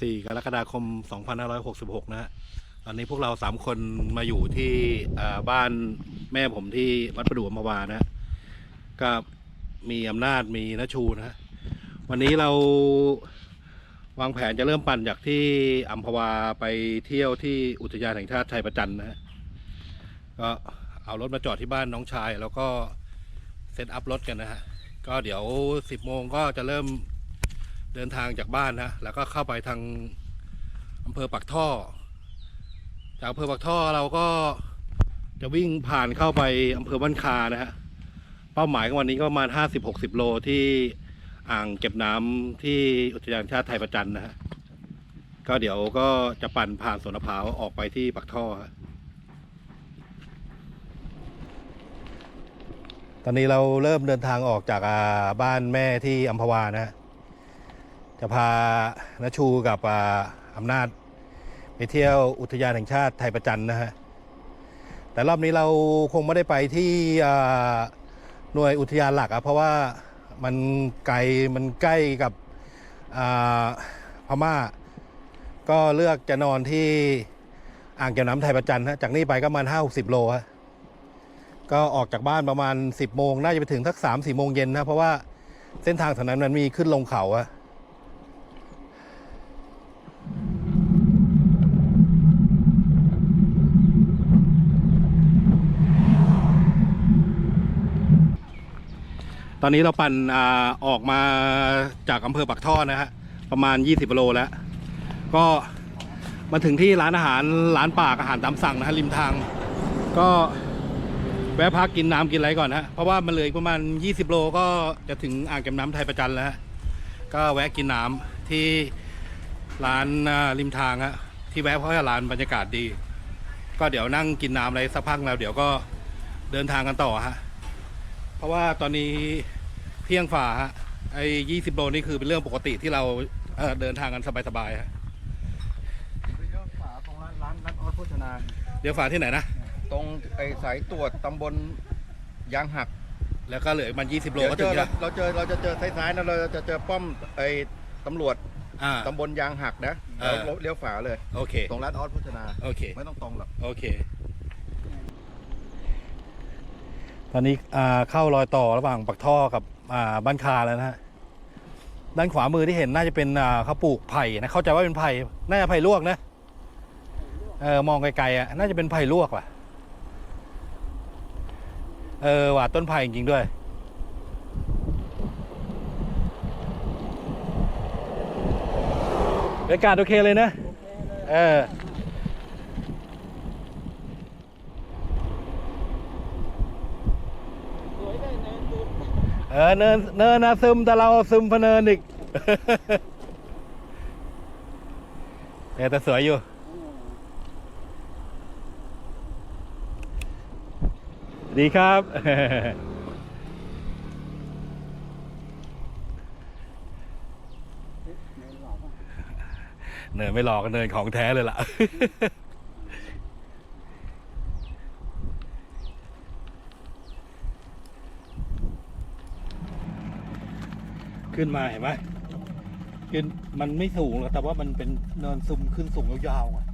4 กรกฎาคม 2566 นะฮะตอนนี้พวกเราสามคนมาอยู่ที่บ้านแม่ผมที่วัดประดู่อมาวานะก็มีอำนาจมีนชูนะฮะวันนี้เราวางแผนจะเริ่มปั่นจากที่อัมพวาไปเที่ยวที่อุทยานแห่งชาติชัยประจันนะฮะก็เอารถมาจอดที่บ้านน้องชาย แล้วก็เซตอัพรถกันนะฮะ ก็เดี๋ยว 10โมงก็จะเริ่ม เดินทางจากบ้านนะแล้วก็เข้าไปทางอำเภอปักท่อ จากอำเภอปักท่อเราก็จะวิ่งผ่านเข้าไปอำเภอบ้านคานะฮะเป้าหมายของวันนี้ก็ประมาณ50-60 โลที่อ่างเก็บน้ำที่อุทยานชาติไทยประจันนะฮะก็เดี๋ยวก็จะปั่นผ่านสวนมะพร้าวออกไปที่ปักท่อ ตอนนี้เราเริ่มเดินทางออกจากบ้านแม่ที่อัมพวานะฮะ จะพานชูกับอำนาจ ไปเที่ยวอุทยานแห่งชาติไทยประจันนะฮะ แต่รอบนี้เราคงไม่ได้ไปที่หน่วยอุทยานหลักอะเพราะว่ามันไกลมันใกล้กับอ่าพม่า ก็เลือกจะนอนที่อ่างเก็บน้ำไทยประจันฮะจากนี้ไปก็ประมาณห้าหกสิบโลฮะก็ออกจากบ้านประมาณ 10โมงน่าจะไปถึงสัก3 4โมงเย็นนะเพราะว่าเส้นทางถนั้นมันมีขึ้นลงเขาอะ อนนี้เราปั่นอออกมาจากอำเภอปักท่อนะฮะประมาณ 20กิโลแล้ว ก็มาถึงที่ร้านอาหารร้านปากอาหารตามสั่งนะฮะริมทาง ก็แวะพักกินน้ำกินอะไรก่อนฮะเพราะว่ามันเหลืออีกประมาณ 20 โลก็จะถึงอ่างเก็บน้ำไทยประจันแล้วฮะก็แวะกินน้ำที่ร้านริมทางฮะที่แวะเพราะว่าร้านบรรยากาศดี ก็เดี๋ยวนั่งกินน้ำอะไรสักพักแล้วเดี๋ยวก็เดินทางกันต่อฮะเพราะว่าตอนนี้ เที่ยงฝ่าฮะไอ้20โลนี่คือเป็นเรื่องปกติที่เราเอ่อเดินทางกันสบายๆฮะไปเลี้ยวขวาตรงร้านร้านร้านออสโภชนาเดี๋ยวฝ่าที่ไหนนะ ตรงไอ้สายตรวจตำบลยางหักแล้วก็เหลืออีกมัน20โลเดี๋ยวก็เจถึงอเราจะเราเจอเราจะเจอซ้ายๆนะเราจะเจอป้อมไอ้ตำรวจอ่า ตำบลยางหักนะเอเราอเลี้ยวขวาเลย โอเค ตรงร้านออสโภชนา โอเค ไม่ต้องตรงหรอก โอเค ตอนนี้อ่าเข้ารอยต่อระหว่างปักท่อกับอ่า บ้านคาแล้วนะฮะด้านขวามือที่เห็นน่าจะเป็นเขาปลูกไผ่นะเข้าใจว่าเป็นไผ่น่าจะไผ่ลวกนะเออมองไกลๆอะน่าจะเป็นไผ่ลวกว่ะเออว่ะต้นไผ่จริงด้วย บรรยากาศโอเคเลยนะ เออ เออเนินเนินนะซึมแต่เราซึมพเนินอีกเนี่ยแต่สวยอยู่ ดีครับ เนินไม่หลอกก็เนินของแท้เลยล่ะ ขึ้นมาเห็นไหมขึ้นมันไม่สูงหรอกแต่ว่ามันเป็นเนินซุมขึ้นสูงยาวๆอะ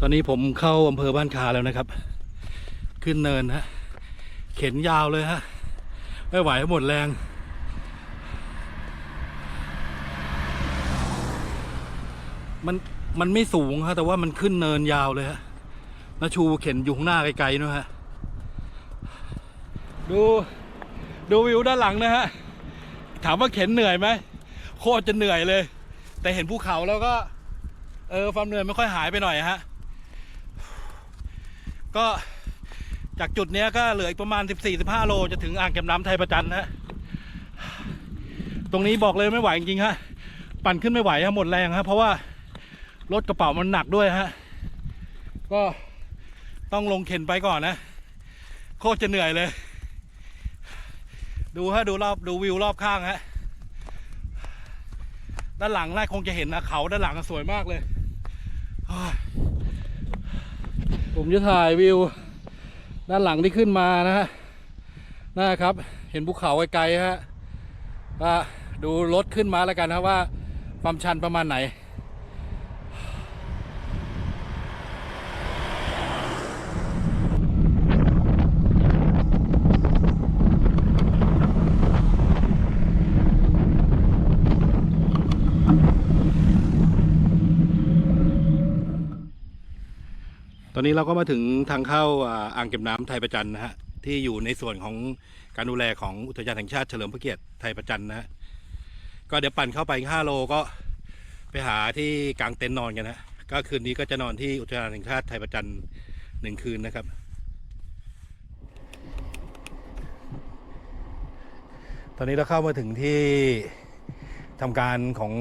ตอนนี้ผมเข้าอำเภอบ้านคาแล้วนะครับ ขึ้นเนินฮะเข็นยาวเลยฮะไม่ไหวหมดแรงมัน มันไม่สูงฮะแต่ว่ามันขึ้นเนินยาวเลยฮะนาชูเข็นอยู่ข้างหน้าไกลๆนู่นฮะดูดูวิวด้านหลังนะฮะถามว่าเข็นเหนื่อยไหมโคตรจะเหนื่อยเลย แต่เห็นภูเขาแล้วก็ เออความเหนื่อยไม่ค่อยหายไปหน่อยฮะก็จากจุดนี้ก็เหลืออีกประมาณ 14-15 โลจะถึงอ่างเก็บน้ำไทยประจันนะฮะตรงนี้บอกเลยไม่ไหวจริงๆฮะปั่นขึ้นไม่ไหวฮะหมดแรงฮะเพราะว่า รถกระเป๋ามันหนักด้วยฮะ ก็ต้องลงเข็นไปก่อนนะ โคตรจะเหนื่อยเลย ดูฮะดูรอบดูวิวรอบข้างฮะ ด้านหลังน่าคงจะเห็นนะเขาด้านหลังสวยมากเลย ผมจะถ่ายวิว ด้านหลังที่ขึ้นมานะฮะนะครับ เห็นภูเขาไกลๆฮะดูรถขึ้นมาแล้วกันนะว่าความชันประมาณไหน ตอนนี้เราก็มาถึงทางเข้าอ่างเก็บน้ำไทยประจันนะฮะที่อยู่ในส่วนของการดูแลของอุทยานแห่งชาติเฉลิมพระเกียรติไทยประจันนะฮะก็เดี๋ยวปั่นเข้าไปอีก5โลก็ไปหาที่กางเต็นท์นอนกันนะก็คืนนี้ก็จะนอนที่อุทยานแห่งชาติไทยประจันหนึ่งคืนนะครับ ตอนนี้เราเข้ามาถึงที่ทำการของ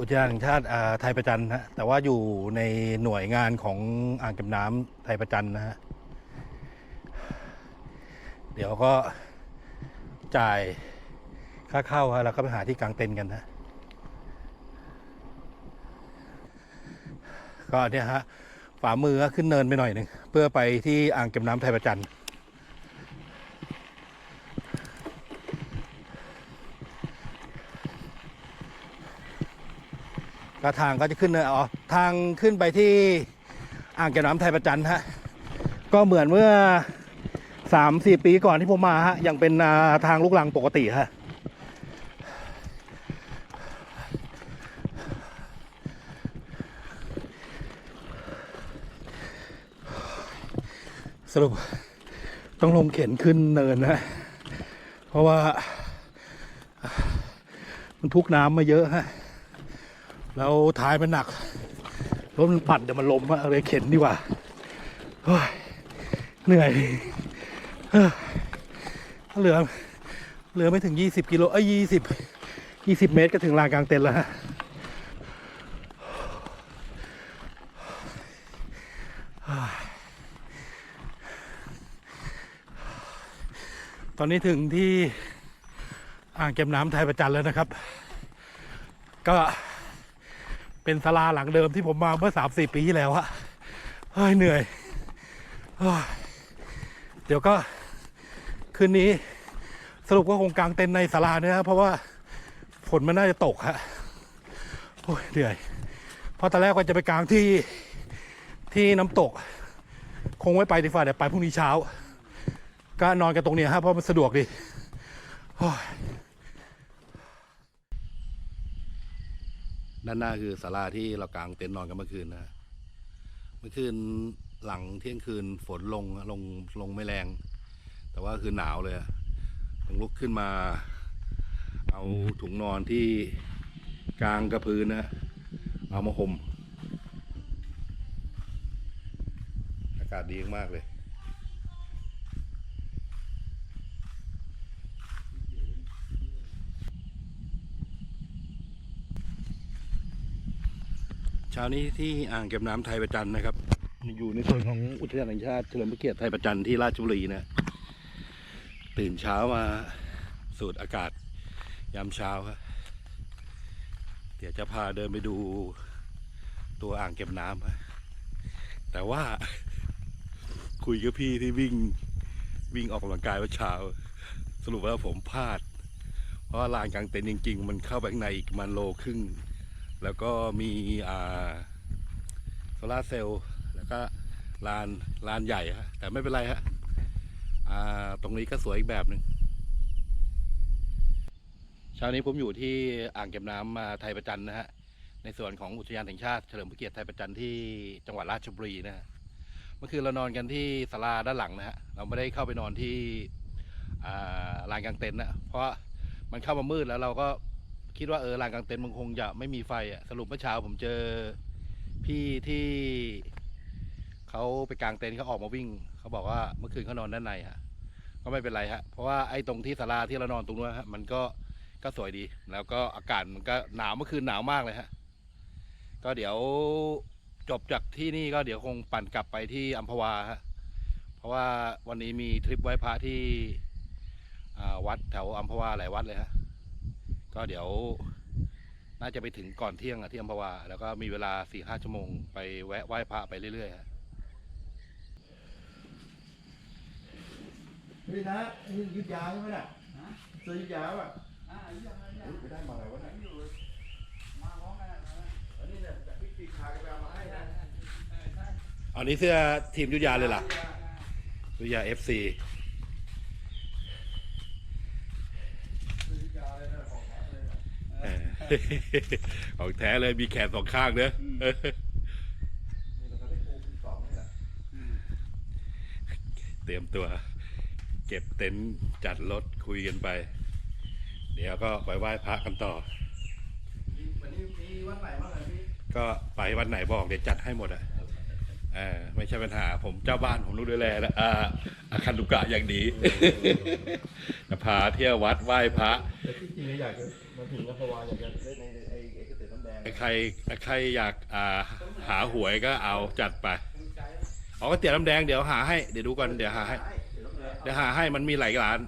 อุทยานแห่งชาติไทยประจันนะฮะแต่ว่าอยู่ในหน่วยงานของอ่างเก็บน้ำไทยประจันนะฮะเดี๋ยวก็จ่ายค่าเข้าฮะแล้วก็ไปหาที่กลางเต็นท์กันนะก็เนี่ยฮะฝ่ามือก็ขึ้นเนินไปหน่อยหนึ่งเพื่อไปที่อ่างเก็บน้ำไทยประจัน ก็ทางก็จะขึ้นเนินอ๋อทางขึ้นไปที่อ่างเก็บน้ำไทยประจันฮะก็เหมือนเมื่อสามสี่ปีก่อนที่ผมมาฮะยังเป็นาทางลูกลังปกติฮะสรุปต้องลงเข็นขึ้นเนินนะ เพราะว่า มันทุกน้ำมาเยอะฮะ แล้วท้ายมันหนักรถมันปั่นเดี๋ยวมันล้มอะเลยเข็นดีกว่าเหนื่อยเอ้อเหลือเหลือไม่ถึง 20 กิโลเอ้ย20 20 เมตรก็ถึงลานกลางเต็นท์แล้วฮะตอนนี้ถึงที่อ่างเก็บน้ำไทยประจันแล้วนะครับ ก็ เป็นศาลาหลังเดิมที่ผมมาเมื่อสามสี่ปีที่แล้วอะเฮ้ยเหนื่อยเดี๋ยวก็คืนนี้สรุปก็คงกางเต็นในศาลาเนี่ยครับเพราะว่าฝนมันน่าจะตกฮะโอ้ยเหนื่อยเพราะตอนแรกว่าจะไปกางที่ที่น้ำตก คงไว้ไปดีกว่าเดี๋ยวไปพรุ่งนี้เช้า ก็นอนกันตรงเนี้ยฮะเพราะมันสะดวกดีโอ้ย ด้านหน้าคือศาลาที่เรากางเต็นท์นอนกันเมื่อคืนนะเมื่อคืนหลังเที่ยงคืนฝนลงลงลงไม่แรง แต่ว่าคือหนาวเลยอะต้องลุกขึ้นมา เอาถุงนอนที่กลางกระพื้นนะเอามาห่มอากาศดีมากเลย เช้านี้ที่อ่างเก็บน้ำไทยประจันนะครับ อยู่ในส่วนของอุทยานแห่งชาติเฉลิมพระเกียรติไทยประจันที่ราชบุรีนะ ตื่นเช้ามาสูดอากาศยามเช้าครับเดี๋ยวจะพาเดินไปดูตัวอ่างเก็บน้ำครับแต่ว่าคุยกับพี่ที่วิ่งวิ่งออกกำลังกายเมื่อเช้า สรุปว่าผมพลาด เพราะลานกลางเต็นท์จริง ๆ มันเข้าไปข้างในอีกมันโลครึ่ง แล้วก็มีโซลาเซลล์แล้วก็ลานลานใหญ่ฮะแต่ไม่เป็นไรฮะตรงนี้ก็สวยอีกแบบหนึ่งเช้านี้ผมอยู่ที่อ่างเก็บน้ำมาไทยประจันนะฮะในส่วนของอุทยานแห่งชาติเฉลิมพระเกียรติไทยประจันที่จังหวัดราชบุรีนะฮะเมื่อคืนเรานอนกันที่ศาลาด้านหลังนะฮะเราไม่ได้เข้าไปนอนที่ลานกลางเต็นท์นะเพราะมันเข้ามามืดแล้วเราก็ คิดว่าเออลานกลางเต็นท์มันคงจะไม่มีไฟอะสรุปเมื่อเช้าผมเจอพี่ที่เขาไปกางเต็นท์เขาออกมาวิ่งเขาบอกว่าเมื่อคืนเขานอนด้านในฮะก็ไม่เป็นไรฮะเพราะว่าไอ้ตรงที่ศาลาที่เรานอนตรงนู้นฮะมันก็ก็สวยดี แล้วก็อากาศมันก็หนาวเมื่อคืนหนาวมากเลยฮะก็เดี๋ยวจบจากที่นี่ก็เดี๋ยวคงปั่นกลับไปที่อัมพวาฮะเพราะว่าวันนี้มีทริปไหว้พระที่วัดแถวอัมพวาหลายวัดเลยฮะ ก็เดี๋ยวน่าจะไปถึงก่อนเที่ยงอะที่อัมพวา แล้วก็มีเวลาสี่ห้าชั่วโมงไปแวะไหว้พระไปเรื่อยๆฮะนี่นะนี่ยุดยาใช่ไหมน่ะซื้อยุดยาป่ะอ่าอีกอย่างนึงอุ๊ยไปได้มาอะไรวะเนี่ยอยู่มาพร้อมกันนะอันนี้เนี่ยจากพี่ปีคาไปเอามาให้นะอันนี้เสื้อทีมยุทธยาเลยล่ะยุทธยาเอฟซี ซื้อยุดยาเลยนะของแท้เลยนะ ของแท้เลยมีแขนสองข้างเนอะนี่เราก็ได้ปูที่สองนี่แหละเตรียมตัว เก็บเต็นท์จัดรถคุยกันไป เดี๋ยวก็ไปไหว้พระกันต่อมีวันนี้มีวัดไหนบ้างอะพี่ ก็ไปวันไหนบอกเดี๋ยวจัดให้หมดอะเออไม่ใช่ปัญหา ผมเจ้าบ้านผมรู้ดูแลแล้วอ่าอาคันตุกะอย่างดีจะพาเที่ยววัดไหว้พระแต่ที่จริงอยากจะมา ถึงนักวาอยากจะเล่นในไอ้ไอ้เกษตรน้ำแดงใครใครอยากอ่าหาหวยก็เอาจัดไปอ๋อก็เตี๋ยวน้ำแดงเดี๋ยวหาให้เดี๋ยวดูก่อนเดี๋ยวหาให้เดี๋ยวหาให้มันมีหลายร้าน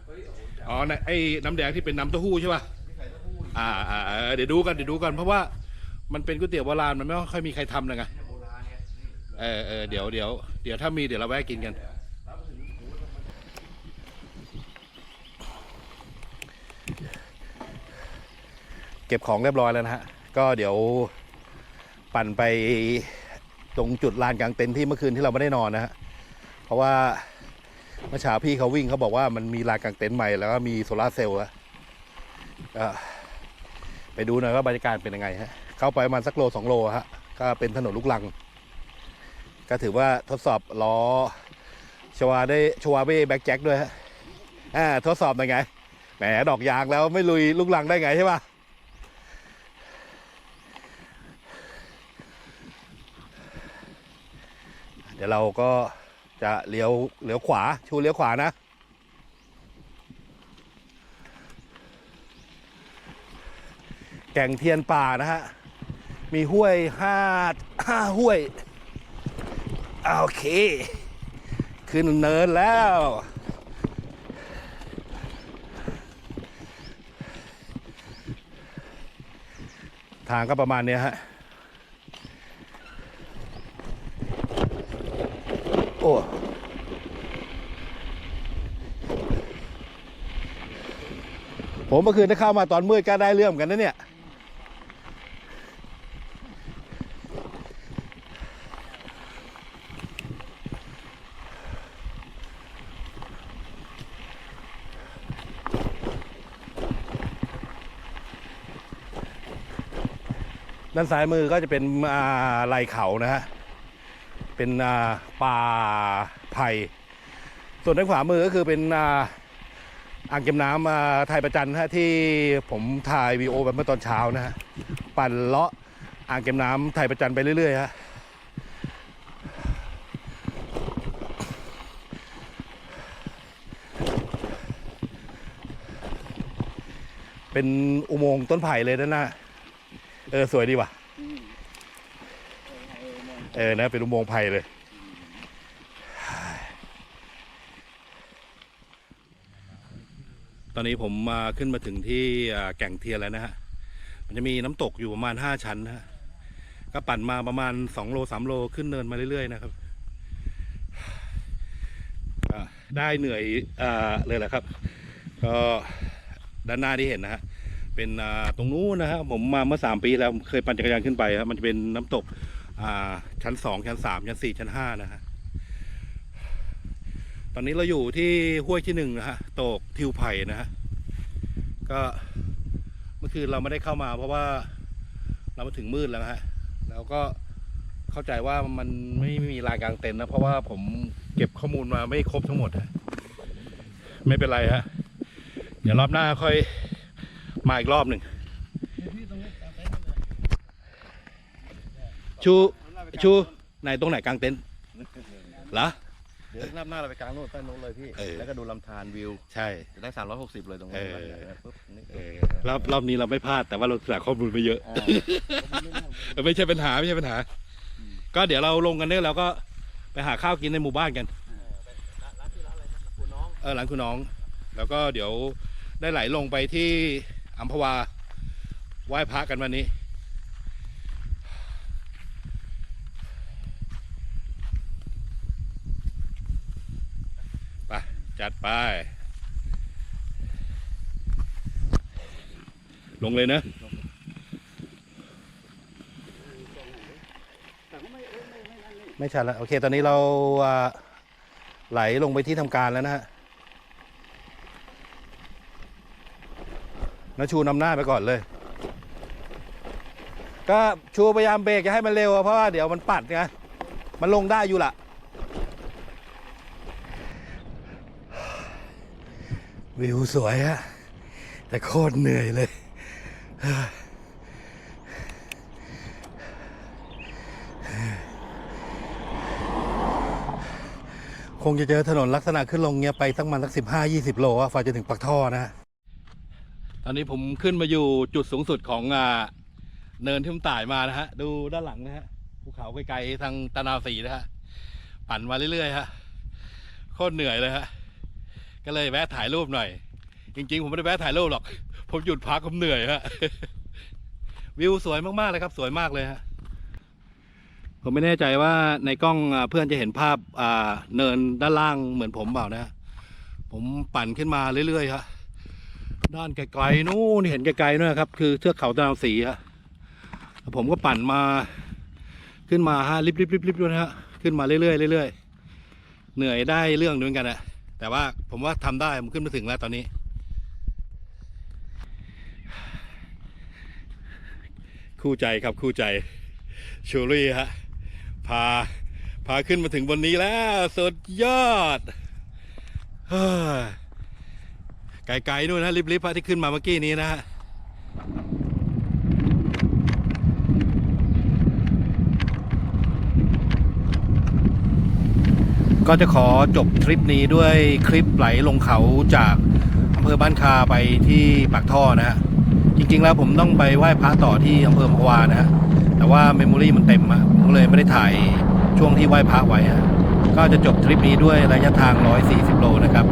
อ๋อนะไอ้น้ำแดงที่เป็นน้ำเต้าหู้ใช่ป่ะอ่าอ่าเอเดี๋ยวดูกันเดี๋ยวดูกันเพราะว่ามันเป็นก๋วยเตี๋ยวโบราณมันไม่ค่อยมีใครทำเลยไงเออเออเดี๋ยวเดี๋ยวเดี๋ยวถ้ามีเดี๋ยวเราแวะกินกัน รับมาถึงโอ้โหมัน เก็บของเรียบร้อยแล้วนะฮะ ก็เดี๋ยวปั่นไปตรงจุดลานกลางเต็นท์ที่เมื่อคืนที่เราไม่ได้นอนนะฮะ เพราะว่าเมื่อเช้าพี่เขาวิ่งเขาบอกว่ามันมีลานกลางเต็นท์ใหม่แล้วก็มีโซลาเซลล์อะก็ไปดูหน่อยว่าบรรยากาศเป็นยังไงฮะ เข้าไปประมาณสักโลสองโลฮะ ก็เป็นถนนลูกลัง ก็ถือว่าทดสอบล้อชวาได้ชวาเบ้แบ็กแจ็คด้วยฮะ อ่าทดสอบยังไง แหมดอกยางแล้วไม่ลุยลูกลังได้ไงใช่ปะ ดี๋ยวเราก็จะเลี้ยวเลี้ยวขวาชูเลี้ยวขวานะ แก่งเทียนป่านะฮะ มีห้วยห้าห้าห้วย โอเค ขึ้นเนินแล้วทางก็ประมาณนี้ฮะ โอ้ผมเมื่อคืนได้เข้ามาตอนมืดก็ได้เรื่องเหมือนกันนะเนี่ย ด้านซ้ายมือก็จะเป็นอ่าไหลเขานะฮะ เป็นป่าไผ่ส่วนด้านขวามือก็คือเป็นอ่างเก็บน้ำไทยประจันฮะที่ผมถ่ายวีโอแบบเมื่อตอนเช้านะฮะปั่นเลาะอ่างเก็บน้ำไทยประจันไปเรื่อยๆฮะเป็นอุโมงค์ต้นไผ่เลยด้านหน้าเออ สวยดีว่ะ เออนะเป็นอุโมงค์ไผ่เลยตอนนี้ผมมาขึ้นมาถึงที่แก่งเทียนแล้วนะฮะ มันจะมีน้ำตกอยู่ประมาณห้าชั้นนะฮะ ก็ปั่นมาประมาณสองโลสามโลขึ้นเนินมาเรื่อยๆนะครับได้เหนื่อยอเลยแหละครับ ก็ด้านหน้าที่เห็นนะฮะ เป็นตรงนู้นนะฮะผมมาเมื่อสามปีแล้วเคยปั่นจักรยานขึ้นไปครับมันจะเป็นน้ำตก ชั้นสองชั้นสามชั้นสี่ชั้นห้านะฮะตอนนี้เราอยู่ที่ห้วยที่หนึ่งนะฮะโตกทิวไผ่นะฮะก็เมื่อคืนเราไม่ได้เข้ามา เพราะว่าเรามาถึงมืดแล้วฮะแล้วก็เข้าใจว่ามันไม่มีลานกลางเต็นท์นะเพราะว่าผมเก็บข้อมูลมาไม่ครบทั้งหมดฮะไม่เป็นไรฮะเดี๋ยวรอบหน้าค่อยมาอีกรอบหนึ่ง ชูชูไหนตรงไหนกลางเต็นท์เหรอ เดี๋ยวนับหน้าเราไปกลางโน่นใต้โน้นเลยพี่ เออ แล้วก็ดูลำธารวิว ใช่ จะได้ 360 เลยตรงนี้เออวันใหญ่นะปุ๊บนี่เออรอบรอบนี้เราไม่พลาดแต่ว่าเราใส่ข้อมูลไปเยอะ อ่าเออไม่ใช่ปัญหาไม่ใช่ปัญหา ก็เดี๋ยวเราลงกันเนี่ยเราก็ไปหาข้าวกินในหมู่บ้านกันร้านที่ร้านอะไรนะคุณน้องเออหลังคุณน้อง แล้วก็เดี๋ยวได้ไหลลงไปที่อัมพวาไหว้พระกันวันนี้ จัดไป ลงเลยนะไม่ชันนี่ไม่ชัดแล้ว โอเค ตอนนี้เราไหลลงไปที่ทำการแล้วนะฮะนาชูนำหน้าไปก่อนเลย ก็ชูพยายามเบรกอย่าให้มันเร็ว เพราะว่าเดี๋ยวมันปัดไงมันลงได้อยู่ละ วิวสวยฮะ แต่โคตรเหนื่อยเลย คงจะเจอถนนลักษณะขึ้นลงเงี้ยไปสักมันสักสิบห้ายี่สิบโลอะฝ่าจะถึงปักท่อนะ ตอนนี้ผมขึ้นมาอยู่จุดสูงสุดของอเนินที่ผมต่ายมานะฮะ ดูด้านหลังนะฮะภูเขาไกลๆทางตะนาวสีนะฮะ ปั่นมาเรื่อยๆฮะโคตรเหนื่อยเลยฮะ ก็เลยแวะถ่ายรูปหน่อย จริง ๆ ผมไม่ได้แวะถ่ายรูปหรอก ผมหยุดพักผมเหนื่อยฮะ วิวสวยมากๆเลยครับ สวยมากเลยฮะ ผมไม่แน่ใจว่าในกล้องเพื่อนจะเห็นภาพอ่าเนินด้านล่างเหมือนผมเปล่านะ ผมปั่นขึ้นมาเรื่อยๆครับด้านไกลๆนู่นเห็นไกลๆนู่นครับ คือเทือกเขาตะนาวสีฮะแล้วผมก็ปั่นมา ขึ้นมาฮะริบริบริบริบด้วยนะฮะขึ้นมาเรื่อยๆเรื่อยๆเหนื่อยได้เรื่องนึงเหมือนกันอะ แต่ว่าผมว่าทำได้ผมขึ้นมาถึงแล้วตอนนี้ คู่ใจครับคู่ใจชูรี่ฮะพาพาขึ้นมาถึงบนนี้แล้วสุดยอดไกลๆนู่นนะริบๆฮะที่ขึ้นมาเมื่อกี้นี้นะฮะ ก็จะขอจบทริปนี้ด้วยคลิปไหลลงเขาจากอำเภอบ้านคาไปที่ปากท่อนะฮะจริงๆแล้วผมต้องไปไหว้พระต่อที่อำเภอพะวานะฮะแต่ว่าเมมโมรี่มันเต็มอะผมก็เลยไม่ได้ถ่ายช่วงที่ไหว้พระไว้ฮะก็จะจบทริปนี้ด้วยระยะทาง 140 โลนะครับ